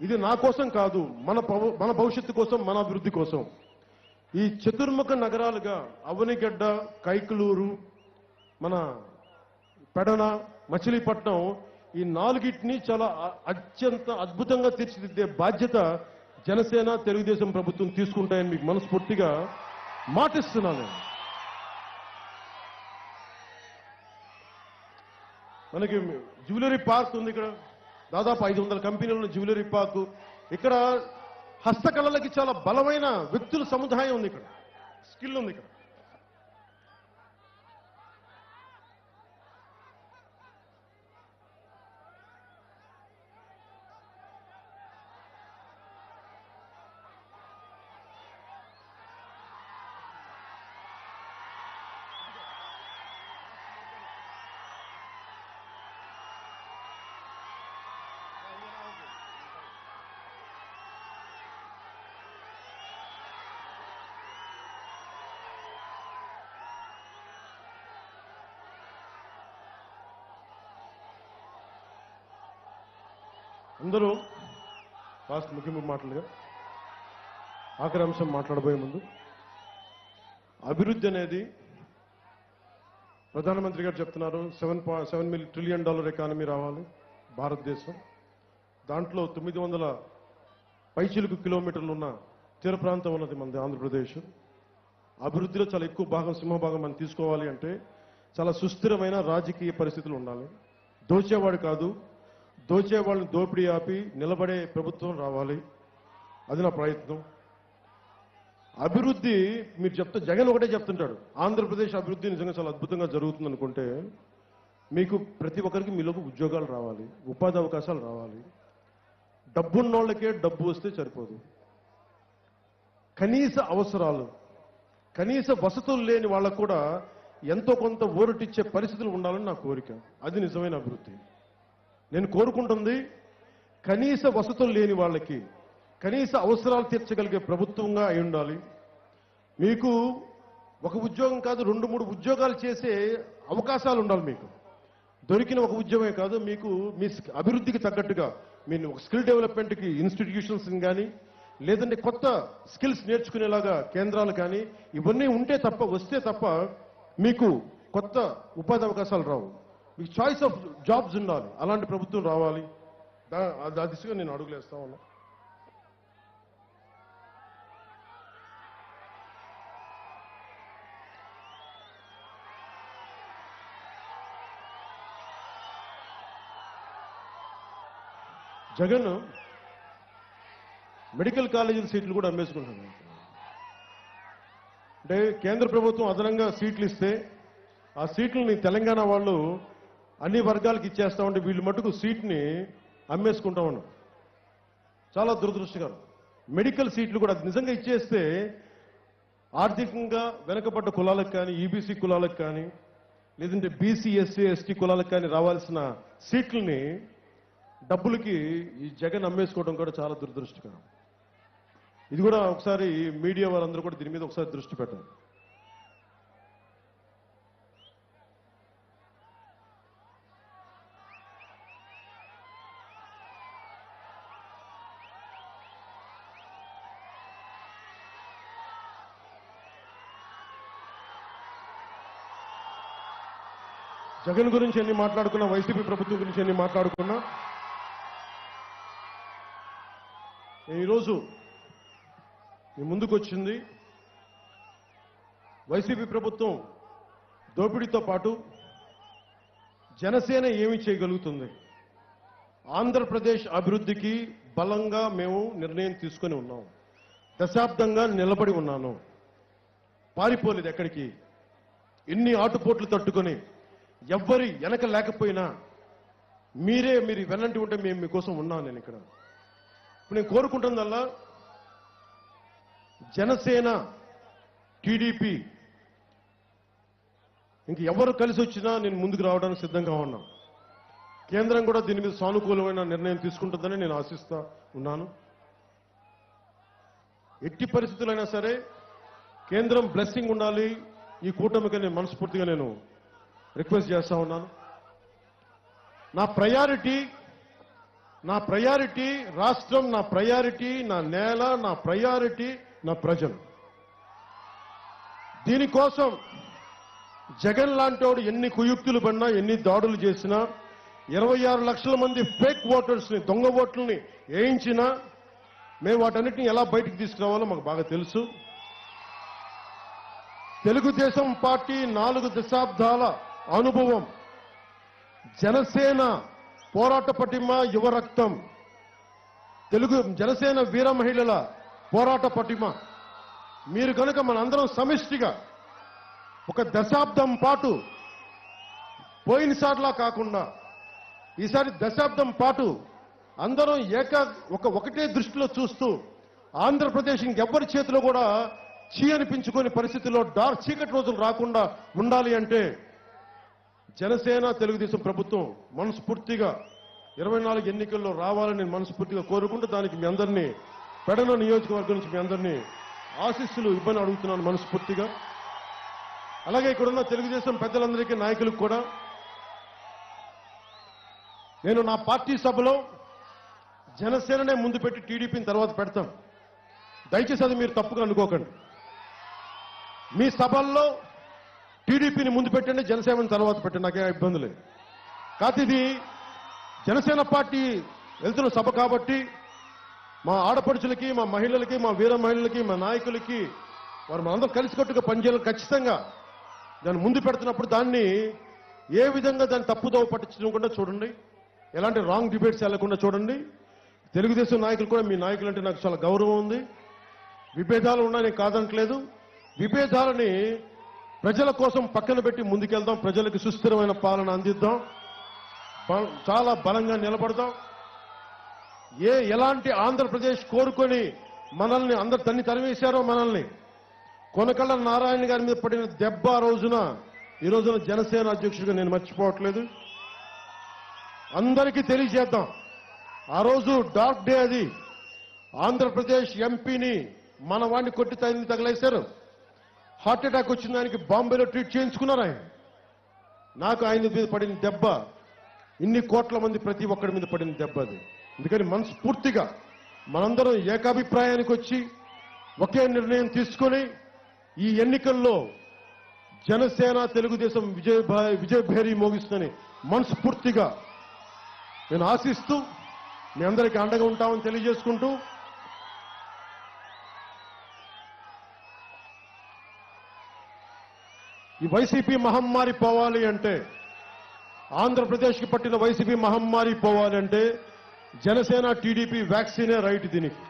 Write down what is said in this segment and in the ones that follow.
ఇది నా కోసం కాదు మన మన భవిష్యత్తు కోసం మన అభివృద్ధి కోసం. ఈ చతుర్ముఖ నగరాలుగా అవనిగడ్డ కైకలూరు మన పెడన మచిలీపట్నం ఈ నాలుగిటిని చాలా అత్యంత అద్భుతంగా తీర్చిదిద్దే బాధ్యత జనసేన తెలుగుదేశం ప్రభుత్వం తీసుకుంటాయని మీకు మనస్ఫూర్తిగా మాటిస్తున్నాను మనకి జ్యువెలరీ పార్క్ ఉంది ఇక్కడ. దాదాపు ఐదు వందల కంపెనీలను జ్యువెలరీ పార్కు. ఇక్కడ హస్తకళలకి చాలా బలమైన వ్యక్తుల సముదాయం ఉంది ఇక్కడ. స్కిల్ ఉంది ఇక్కడ. అందరూ లాస్ట్ ముఖ్యమంత్రి మాటలుగా ఆఖరి అంశం మాట్లాడబోయే ముందు అభివృద్ధి అనేది ప్రధానమంత్రి గారు చెప్తున్నారు seven point seven mil trillion dollar economy రావాలి భారతదేశం. దాంట్లో తొమ్మిది వందల పైచిలుకు కిలోమీటర్లు ఉన్న తీర ప్రాంతం ఉన్నది మనది ఆంధ్రప్రదేశ్. అభివృద్ధిలో చాలా ఎక్కువ భాగం సింహభాగం మనం తీసుకోవాలి అంటే చాలా సుస్థిరమైన రాజకీయ పరిస్థితులు ఉండాలి. దోచేవాడు కాదు దోచే వాళ్ళని దోపిడీ ఆపి నిలబడే ప్రభుత్వం రావాలి. అది నా ప్రయత్నం. అభివృద్ధి మీరు చెప్తా జగన్ ఒకటే చెప్తుంటాడు. ఆంధ్రప్రదేశ్ అభివృద్ధి నిజంగా చాలా అద్భుతంగా జరుగుతుంది అనుకుంటే మీకు ప్రతి ఒక్కరికి మీలోకి ఉద్యోగాలు రావాలి ఉపాధి అవకాశాలు రావాలి. డబ్బున్నోళ్ళకే డబ్బు వస్తే సరిపోదు. కనీస అవసరాలు కనీస వసతులు లేని వాళ్ళకు కూడా ఎంతో కొంత ఊరటిచ్చే పరిస్థితులు ఉండాలని నా కోరిక. అది నిజమైన అభివృద్ధి. నేను కోరుకుంటుంది కనీస వసతులు లేని వాళ్ళకి కనీస అవసరాలు తీర్చగలిగే ప్రభుత్వంగా అయి ఉండాలి. మీకు ఒక ఉద్యోగం కాదు రెండు మూడు ఉద్యోగాలు చేసే అవకాశాలు ఉండాలి మీకు. దొరికిన ఒక ఉద్యోగమే కాదు మీకు మీ స్కి- అభివృద్ధికి తగ్గట్టుగా మీరు ఒక స్కిల్ డెవలప్మెంట్కి ఇన్స్టిట్యూషన్స్ కానీ లేదంటే కొత్త స్కిల్స్ నేర్చుకునేలాగా కేంద్రాలు కానీ ఇవన్నీ ఉంటే తప్ప వస్తే తప్ప మీకు కొత్త ఉపాధి అవకాశాలు రావు. మీకు చాయిస్ ఆఫ్ జాబ్స్ ఉండాలి. అలాంటి ప్రభుత్వం రావాలి. దా- ఆ దిశగా నేను అడుగులేస్తా ఉన్నా. జగన్ మెడికల్ కాలేజీల సీట్లు కూడా అమ్మేసుకుంటున్నాడు. అంటే కేంద్ర ప్రభుత్వం అదనంగా సీట్లు ఇస్తే ఆ సీట్లని తెలంగాణ వాళ్ళు అన్ని వర్గాలకు ఇచ్చేస్తా ఉంటే వీళ్ళు మటుకు సీట్ని అమ్మేసుకుంటా ఉన్నాం చాలా దురదృష్టకరం. మెడికల్ సీట్లు కూడా నిజంగా ఇచ్చేస్తే ఆర్థికంగా వెనకబడ్డ కులాలకు కానీ ఈబీసీ కులాలకు కానీ లేదంటే బీసీ ఎస్సీ ఎస్టీ కులాలకు కానీ రావాల్సిన సీట్లని డబ్బులకి ఈ జగన్ అమ్మేసుకోవడం కూడా చాలా దురదృష్టకరం. ఇది కూడా ఒకసారి మీడియా వారందరూ కూడా దీని మీద ఒకసారి దృష్టి పెట్టాలి. జగన్ గురించి ఎన్ని మాట్లాడుకున్నా వైసీపీ ప్రభుత్వం గురించి ఎన్ని మాట్లాడుకున్నా నేను ఈరోజు మీ ముందుకు వచ్చింది. వైసీపీ ప్రభుత్వం దోపిడీతో పాటు జనసేన ఏమి చేయగలుగుతుంది? ఆంధ్రప్రదేశ్ అభివృద్ధికి బలంగా మేము నిర్ణయం తీసుకొని ఉన్నాం. దశాబ్దంగా నిలబడి ఉన్నాను. పారిపోలేదు ఎక్కడికి. ఎన్ని ఆటుపోట్లు తట్టుకొని ఎవ్వరి వెనక లేకపోయినా మీరే మీరు వెనంటి ఉంటే మేము మీకోసం ఉన్నాను నేను ఇక్కడ. ఇప్పుడు నేను కోరుకుంటుందల్లా జనసేన టీడీపీ ఇంక ఎవరు కలిసి వచ్చినా నేను ముందుకు రావడానికి సిద్ధంగా ఉన్నా. కేంద్రం కూడా దీని మీద సానుకూలమైన నిర్ణయం తీసుకుంటుందని నేను ఆశిస్తా ఉన్నాను. ఎట్టి పరిస్థితులైనా సరే కేంద్రం బ్లెస్సింగ్ ఉండాలి. ఈ కూటమికి నేను మనస్ఫూర్తిగా నేను రిక్వెస్ట్ చేస్తా ఉన్నాను. నా ప్రయారిటీ నా ప్రయారిటీ రాష్ట్రం నా ప్రయారిటీ నా నేల నా ప్రయారిటీ నా ప్రజలు. దీనికోసం జగన్ లాంటోడు ఎన్ని కుయుక్తులు పడినా ఎన్ని దాడులు చేసినా ఇరవై ఆరు లక్షల మంది ఫేక్ ఓటర్స్ని దొంగ ఓట్లని వేయించినా మేము వాటన్నిటిని ఎలా బయటికి తీసుకురావాలో మాకు బాగా తెలుసు. తెలుగుదేశం పార్టీ నాలుగు దశాబ్దాల అనుభవం జనసేన పోరాట పటిమ యువ రక్తం తెలుగు జనసేన వీర మహిళల పోరాట పటిమ. మీరు కనుక మనందరం సమిష్టిగా ఒక దశాబ్దం పాటు పోయినసార్లా కాకుండా ఈసారి దశాబ్దం పాటు అందరం ఏక ఒక ఒకటే దృష్టిలో చూస్తూ ఆంధ్రప్రదేశ్ ఇంకెవ్వరి చేతిలో కూడా చీ అనిపించుకునే పరిస్థితిలో డార్క్ చీకటి రోజులు రాకుండా ఉండాలి అంటే జనసేన తెలుగుదేశం ప్రభుత్వం మనస్ఫూర్తిగా ఇరవై నాలుగు ఎన్నికల్లో రావాలని నేను మనస్ఫూర్తిగా కోరుకుంటూ దానికి మీ అందరినీ పెడన నియోజకవర్గం నుంచి మీ అందరినీ ఆశీస్సులు ఇబ్బంది అడుగుతున్నాను మనస్ఫూర్తిగా. అలాగే ఇక్కడున్న తెలుగుదేశం పెద్దలందరికీ నాయకులకు కూడా. నేను నా పార్టీ సభలో జనసేననే ముందు పెట్టి టీడీపీని తర్వాత పెడతాం. దయచేసి అది మీరు తప్పుగా అనుకోకండి. మీ సభల్లో టీడీపీని ముందు పెట్టండి జనసేనని తర్వాత పెట్టండి నాకేం ఇబ్బంది లేదు. కాకపోతే ఇది జనసేన పార్టీ వెళ్తున్న సభ కాబట్టి మా ఆడపడుచులకి మా మహిళలకి మా వీర మహిళలకి మా నాయకులకి వారు మనందరం కలిసికట్టుగా పనిచేయాలి ఖచ్చితంగా దాన్ని ముందు పెడుతున్నప్పుడు దాన్ని ఏ విధంగా దాన్ని తప్పుదోవ పట్టించకుండా చూడండి. ఎలాంటి రాంగ్ డిబేట్స్ వెళ్ళకుండా చూడండి. తెలుగుదేశం నాయకులు కూడా మీ నాయకులు అంటే నాకు చాలా గౌరవం ఉంది. విభేదాలు ఉన్నాయని కాదనట్లేదు విభేదాలని ప్రజల కోసం పక్కన పెట్టి ముందుకెళ్దాం. ప్రజలకు సుస్థిరమైన పాలన అందిద్దాం. చాలా బలంగా నిలబడదాం. ఏ ఎలాంటి ఆంధ్రప్రదేశ్ కోరుకొని మనల్ని అందరు తన్ని తరివేశారో మనల్ని. కొనకళ్ళ నారాయణ గారి మీద పడిన దెబ్బ ఆ రోజున ఈ రోజున జనసేన అధ్యక్షుడిగా నేను మర్చిపోవట్లేదు. అందరికీ తెలియజేద్దాం. ఆ రోజు డార్క్ డే అది. ఆంధ్రప్రదేశ్ ఎంపీని మన వాడిని కొట్టి తగిలి తగిలేశారు. హార్ట్ అటాక్ వచ్చిన దానికి బాంబేలో ట్రీట్ చేయించుకున్నారు ఆయన. నాకు ఆయన మీద పడిన దెబ్బ ఇన్ని కోట్ల మంది ప్రతి ఒక్కడి మీద పడిన దెబ్బ అది. అందుకని మనస్ఫూర్తిగా మనందరం ఏకాభిప్రాయానికి వచ్చి ఒకే నిర్ణయం తీసుకొని ఈ ఎన్నికల్లో జనసేన తెలుగుదేశం విజయ విజయభేరి మోగిస్తుందని మనస్ఫూర్తిగా నేను ఆశిస్తూ మీ అందరికీ అండగా ఉంటామని తెలియజేసుకుంటూ ఈ వైసీపీ మహమ్మారి పోవాలి అంటే ఆంధ్రప్రదేశ్కి పట్టిన వైసీపీ మహమ్మారి పోవాలి అంటే జనసేన టీడీపీ వ్యాక్సినే రైట్ దీనికి.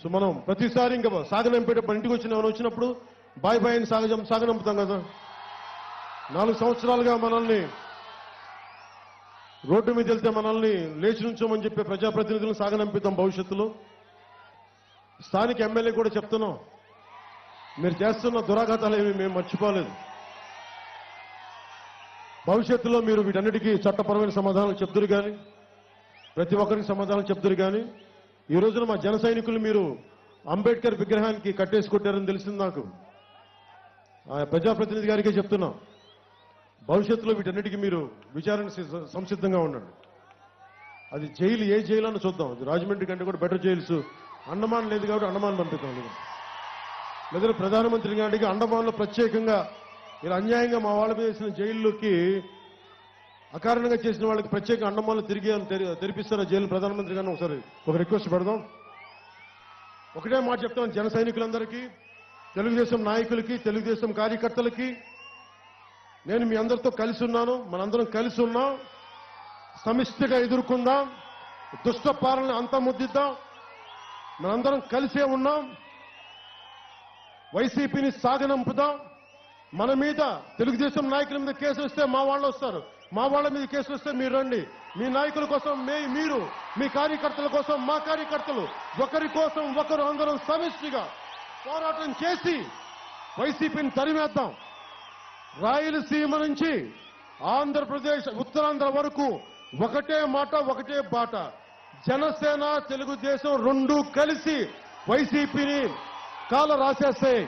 సో మనం ప్రతిసారి ఇంకా సాగనంపేటప్పుడు ఇంటికి వచ్చిన ఎవరు వచ్చినప్పుడు బాయ్ బాయ్ అని సాగజం సాగనంపుతాం కదా. నాలుగు సంవత్సరాలుగా మనల్ని రోడ్డు మీద వెళ్తే మనల్ని లేచి నుంచోమని చెప్పే ప్రజాప్రతినిధులను సాగనంపిద్దాం భవిష్యత్తులో. స్థానిక ఎమ్మెల్యే కూడా చెప్తున్నాం. మీరు చేస్తున్న దురాఘాతాలు ఏమి మేము మర్చిపోలేదు. భవిష్యత్తులో మీరు వీటన్నిటికీ చట్టపరమైన సమాధానం చెప్తురు కానీ ప్రతి ఒక్కరికి సమాధానం చెప్తురు కానీ ఈ రోజున మా జన సైనికులు మీరు అంబేద్కర్ విగ్రహానికి కట్టేసి కొట్టారని తెలిసింది నాకు. ఆ ప్రజాప్రతినిధి గారికే చెప్తున్నా. భవిష్యత్తులో వీటన్నిటికీ మీరు విచారణ సంసిద్ధంగా ఉండండి. అది జైలు ఏ జైలు అని చూద్దాం. అది రాజమండ్రి కంటే కూడా బెటర్ జైల్స్ అండమాన్ లేదు కాబట్టి అండమాన్ పంపిద్దాం లేదా ప్రధానమంత్రి గారికి అండమాన్లో ప్రత్యేకంగా మీరు అన్యాయంగా మా వాళ్ళ మీద వేసిన జైల్లోకి అకారణంగా చేసిన వాళ్ళకి ప్రత్యేక అండమాన్లు తిరిగి తెరిపిస్తారా జైలు? ప్రధానమంత్రి గారిని ఒకసారి ఒక రిక్వెస్ట్ పెడదాం. ఒకటే మాట చెప్తాను జన సైనికులందరికీ తెలుగుదేశం నాయకులకి తెలుగుదేశం కార్యకర్తలకి. నేను మీ అందరితో కలిసి ఉన్నాను మనందరం కలిసి ఉన్నాం. సమిష్టిగా ఎదుర్కొందాం దుష్ట పాలన అంతా ముద్దిద్దాం మనందరం కలిసే ఉన్నాం. వైసీపీని సాగనంపుదాం. మన మీద తెలుగుదేశం నాయకుల మీద కేసు వస్తే మా వాళ్ళు వస్తారు. మా వాళ్ళ మీద కేసు వస్తే మీరు రండి. మీ నాయకుల కోసం మే మీరు మీ కార్యకర్తల కోసం మా కార్యకర్తలు. ఒకరి కోసం ఒకరు అందరం సమిష్టిగా పోరాటం చేసి వైసీపీని తరిమేద్దాం. రాయలసీమ నుంచి ఆంధ్రప్రదేశ్ ఉత్తరాంధ్ర వరకు ఒకటే మాట ఒకటే బాట. జనసేన తెలుగుదేశం రెండు కలిసి వైసీపీని కాల రాసేస్తాయి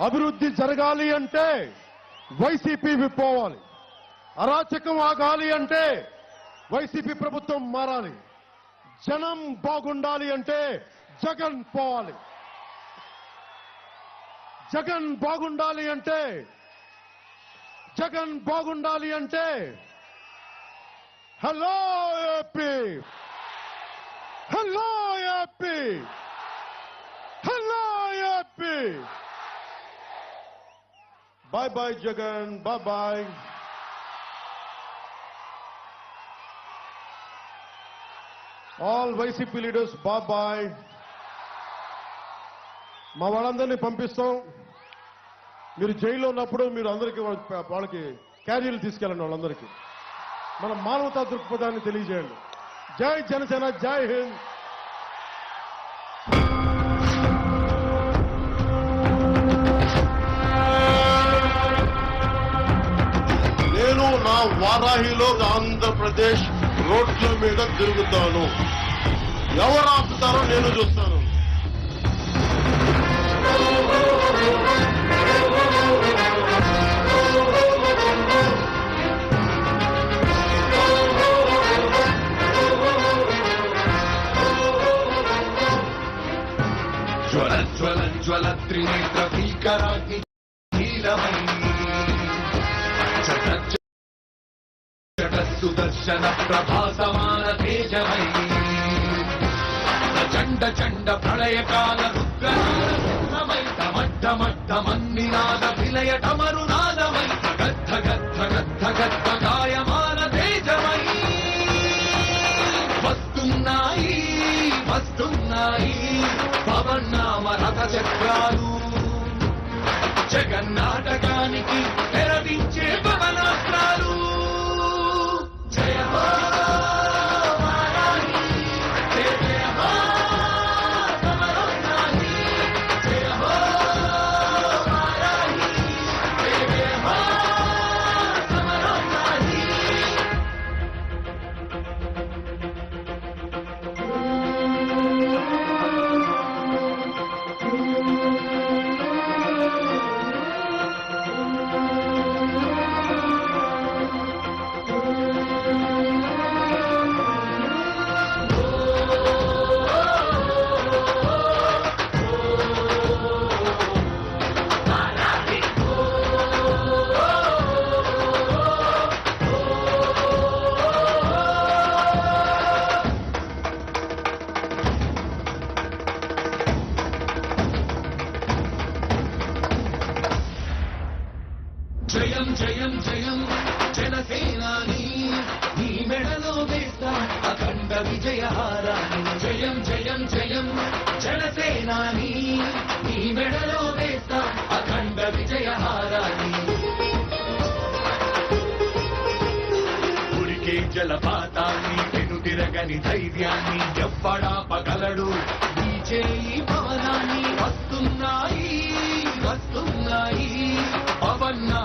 అభివృద్ధి జరగాలి అంటే వైసీపీ విప్పోవాలి అరాచకం ఆగాలి అంటే వైసీపీ ప్రభుత్వం మారాలి. జనం బాగుండాలి అంటే జగన్ పోవాలి. జగన్ బాగుండాలి అంటే జగన్ బాగుండాలి అంటే hello AP hello AP hello AP bye bye Jagan bye bye all YCP leaders bye bye మా వాళ్ళందరినీ పంపిస్తాం. మీరు జైల్లో ఉన్నప్పుడు మీరు అందరికీ వాళ్ళకి క్యారీలు తీసుకెళ్ళండి వాళ్ళందరికీ. మన మానవతా దృక్పథాన్ని తెలియజేయండి. జై జనసేన జై హింద్. నేను నా వారాహిలో ఆంధ్రప్రదేశ్ రోడ్ల మీద తిరుగుతాను. ఎవరు ఆపుతారో నేను చూస్తాను. జ్వల త్రినేత్ర భీకరాగ్ని సుదర్శన ప్రభాసమాన తేజమై చండ చండ ప్రళయకాల రుద్రమై టమట్టమట్టమన్నినాద విలయ టమరునాదమై గద్ధ గద్ధ గద్ధ గద్ధ చక్రాలు జగన్నాటక ఉడికే జలపాతాన్ని వెనుదిరగని ధైర్యాన్ని ఎవ్వడాపగలడు పగలడు. చేయి భవనాన్ని వస్తున్నాయి వస్తున్నాయి. పవన్నా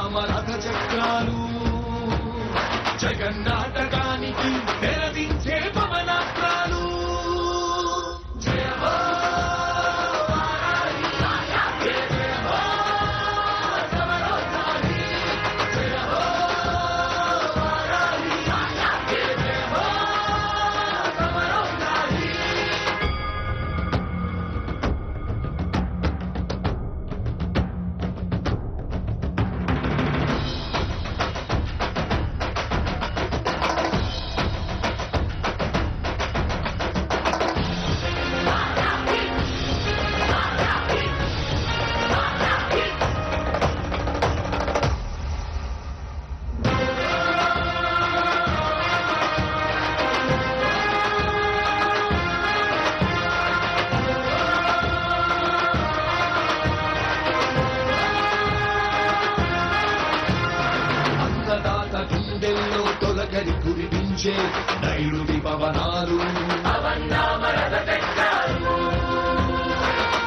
కురిపించే నైరుతి పవనాలు.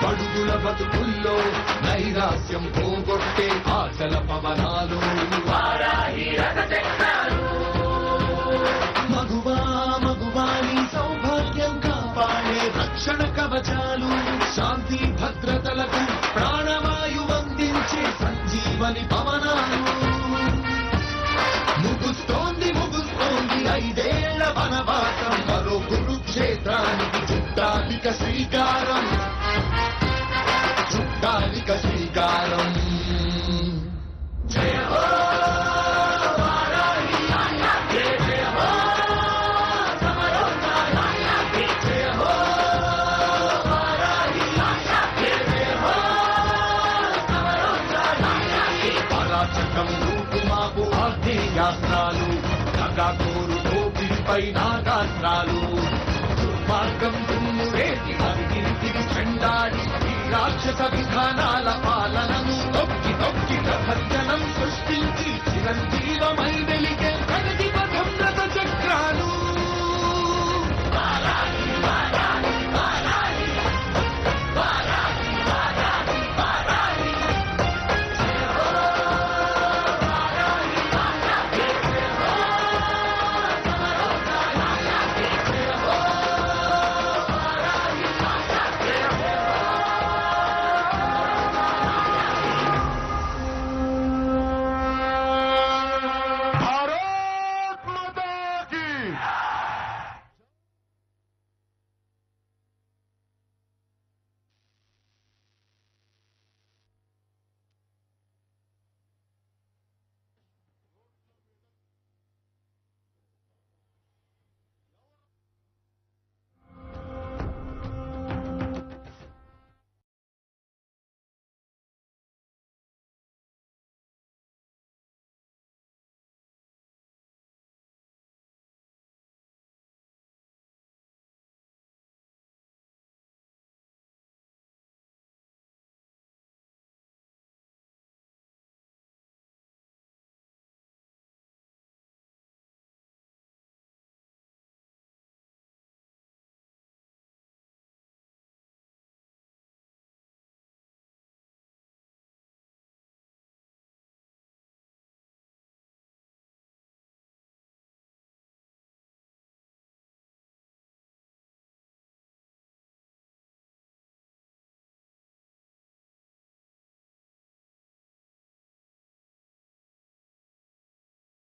పడుగుల బతుకుల్లో నైరాస్యం పోగొట్టే ఆచల పవనాలు. మగువా మగువాని సౌభాగ్యం కాపాడే రక్షణ కవచాలు. శాంతి భద్రతలకు ప్రాణవాయు అందించే సంజీవని పవనాలు. ముగుస్తో ఐదేళ్ళ వనవాసం మరో కురుక్షేత్రానికి చుట్టాలిక శ్రీకారం. దోపిడిపై నాగాస్త్రాలు దుర్మార్గం దుమ్మురేసి అవినీతిని చెండాడి ఈ రాక్షస విధానాల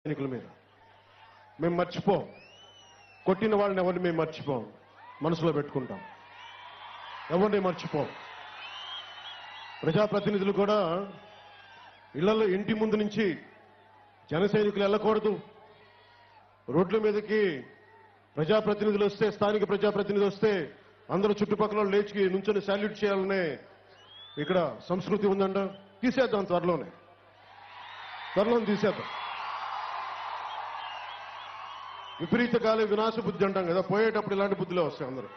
ఎన్నికల మీద. మేము మర్చిపోం. కొట్టిన వాళ్ళని ఎవరిని మేము మర్చిపోం. మనసులో పెట్టుకుంటాం. ఎవరిని మర్చిపోం. ప్రజాప్రతినిధులు కూడా ఇళ్ళలో ఇంటి ముందు నుంచి జన సైనికులు వెళ్ళకూడదు. రోడ్ల మీదకి ప్రజాప్రతినిధులు వస్తే స్థానిక ప్రజాప్రతినిధులు వస్తే అందరూ చుట్టుపక్కల లేచి నుంచొని సాల్యూట్ చేయాలనే ఇక్కడ సంస్కృతి ఉందంట. తీసేద్దాం త్వరలోనే. త్వరలోనే తీసేద్దాం. విపరీత కాలే వినాశ బుద్ధి అంటాం కదా పోయేటప్పుడు ఇలాంటి బుద్ధిలో వస్తాయి అందరూ.